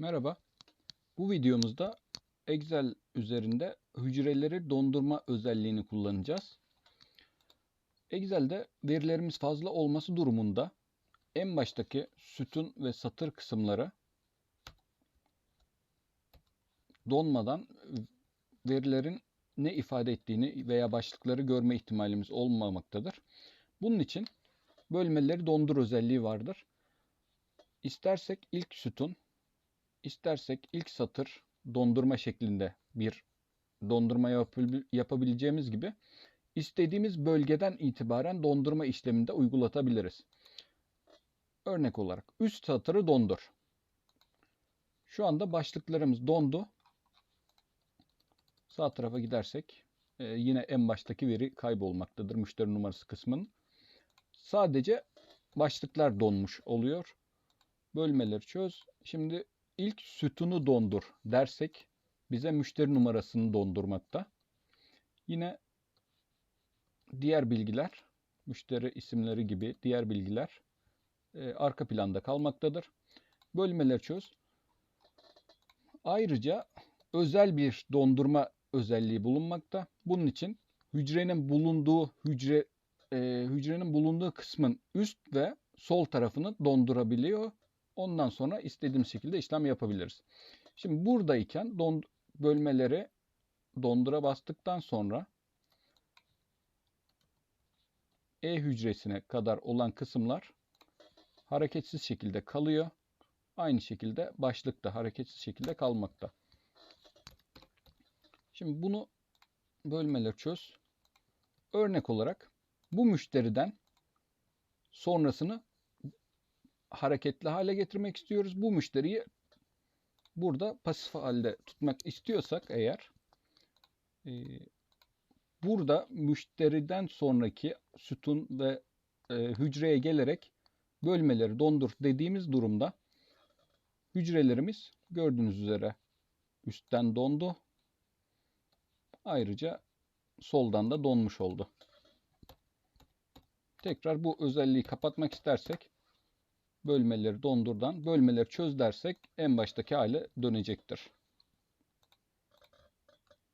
Merhaba. Bu videomuzda Excel üzerinde hücreleri dondurma özelliğini kullanacağız. Excel'de verilerimiz fazla olması durumunda en baştaki sütun ve satır kısımları donmadan verilerin ne ifade ettiğini veya başlıkları görme ihtimalimiz olmamaktadır. Bunun için bölmeleri dondur özelliği vardır. İstersek ilk sütun, istersek ilk satır dondurma şeklinde bir dondurma yapabil- yapabileceğimiz gibi istediğimiz bölgeden itibaren dondurma işleminde uygulatabiliriz. Örnek olarak üst satırı dondur. Şu anda başlıklarımız dondu. Sağ tarafa gidersek e, yine en baştaki veri kaybolmaktadır müşteri numarası kısmının. Sadece başlıklar donmuş oluyor. Bölmeleri çöz. Şimdi ilk sütunu dondur dersek bize müşteri numarasını dondurmakta. Yine diğer bilgiler, müşteri isimleri gibi diğer bilgiler e, arka planda kalmaktadır. Bölmeleri çöz. Ayrıca özel bir dondurma özelliği bulunmakta. Bunun için hücrenin bulunduğu hücre e, hücrenin bulunduğu kısmın üst ve sol tarafını dondurabiliyor. Ondan sonra istediğimiz şekilde işlem yapabiliriz. Şimdi buradayken don, bölmeleri dondura bastıktan sonra E hücresine kadar olan kısımlar hareketsiz şekilde kalıyor. Aynı şekilde başlık da hareketsiz şekilde kalmakta. Şimdi bunu bölmeler çöz. Örnek olarak bu müşteriden sonrasını hareketli hale getirmek istiyoruz. Bu müşteriyi burada pasif halde tutmak istiyorsak eğer e, burada müşteriden sonraki sütun ve e, hücreye gelerek bölmeleri dondur dediğimiz durumda hücrelerimiz gördüğünüz üzere üstten dondu. Ayrıca soldan da donmuş oldu. Tekrar bu özelliği kapatmak istersek bölmeleri dondurdan bölmeleri çöz dersek en baştaki hale dönecektir.